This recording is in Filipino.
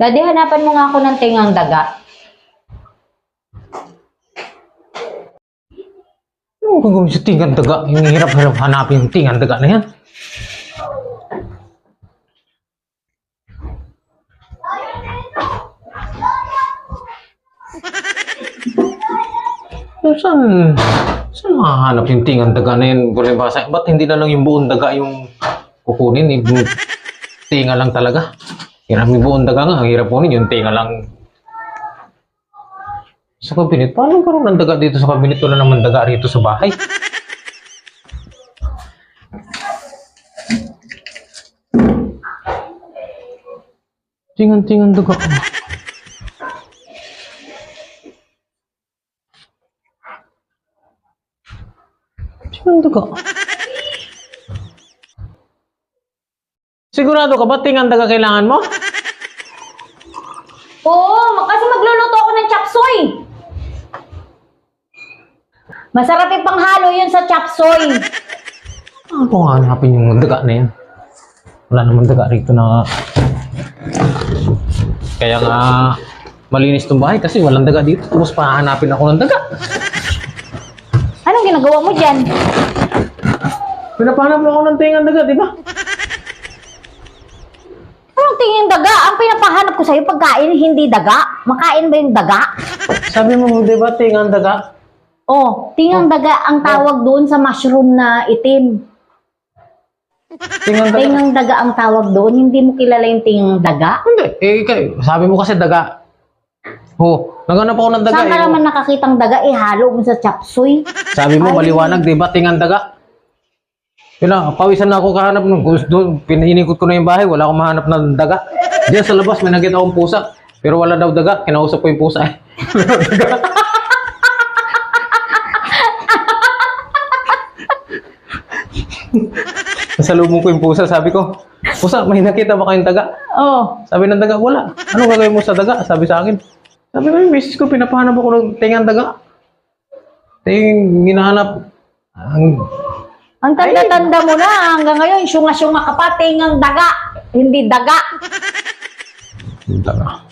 Daddy, hanapan mo nga ako ng tingang daga. Ano kung gawin sa tingan daga? Yung hirap-hirap hanapin yung tingan daga na yan. Saan, saan mahahanap yung tingan daga na yan? Ba't hindi na lang yung buong daga yung kukunin? Yung tinga lang talaga. Hirap yung buong daga nga. Ang hirap kunin yung tinga lang. Sa kabinet, paano karoon ng daga dito sa kabinet? Wala naman daga rito sa bahay. Tingan-tingan daga. Tingan daga. Sigurado ka ba tingan daga kailangan mo? Oo, kasi magluluto ako ng chapsoy. Masarap yung panghalo yun sa chapsoy. Ano kung hanapin yung daga na yan? Wala naman daga rito na... Kaya nga, malinis tong bahay kasi walang daga dito. Tapos pahanapin ako ng daga. Anong ginagawa mo dyan? Pinapahanap ako ng tingang daga, di ba? Anong tingin daga? Ang pinapahanap ko sa'yo, pagkain, hindi daga. Makain ba yung daga? Sabi mo, di ba, tingang daga? Oh, tingang daga ang tawag doon sa mushroom na itim. Tingang daga? Tingang daga ang tawag doon. Hindi mo kilala yung tingang daga? Hindi. Eh, kay- sabi mo kasi daga. Oh, naghanap ako ng daga. Saan ka eh. naman nakakitang daga? Ihalo mo sa chapsoy. Sabi mo, Ay. maliwanag, di ba? Tingang daga. Yun na, pawisan na ako kahanap ng doon, pininikot ko na yung bahay, wala akong mahanap ng daga. Diyan sa labas, may nakita akong pusa. Pero wala daw daga, kinausap ko yung pusa eh. Daga. Nasalubong ko yung pusa, sabi ko, Pusa, may nakita ba kayong daga? Oh, Sabi ng daga, wala. Anong gagawin mo sa daga? Sabi sa akin. Sabi ko, yung misis ko, pinapahanap ako ng tingang daga. Ting, hinahanap. Ang, ang tanda-tanda mo na. Hanggang ngayon, syunga-syunga ka pa. Tingang daga. Hindi daga. daga.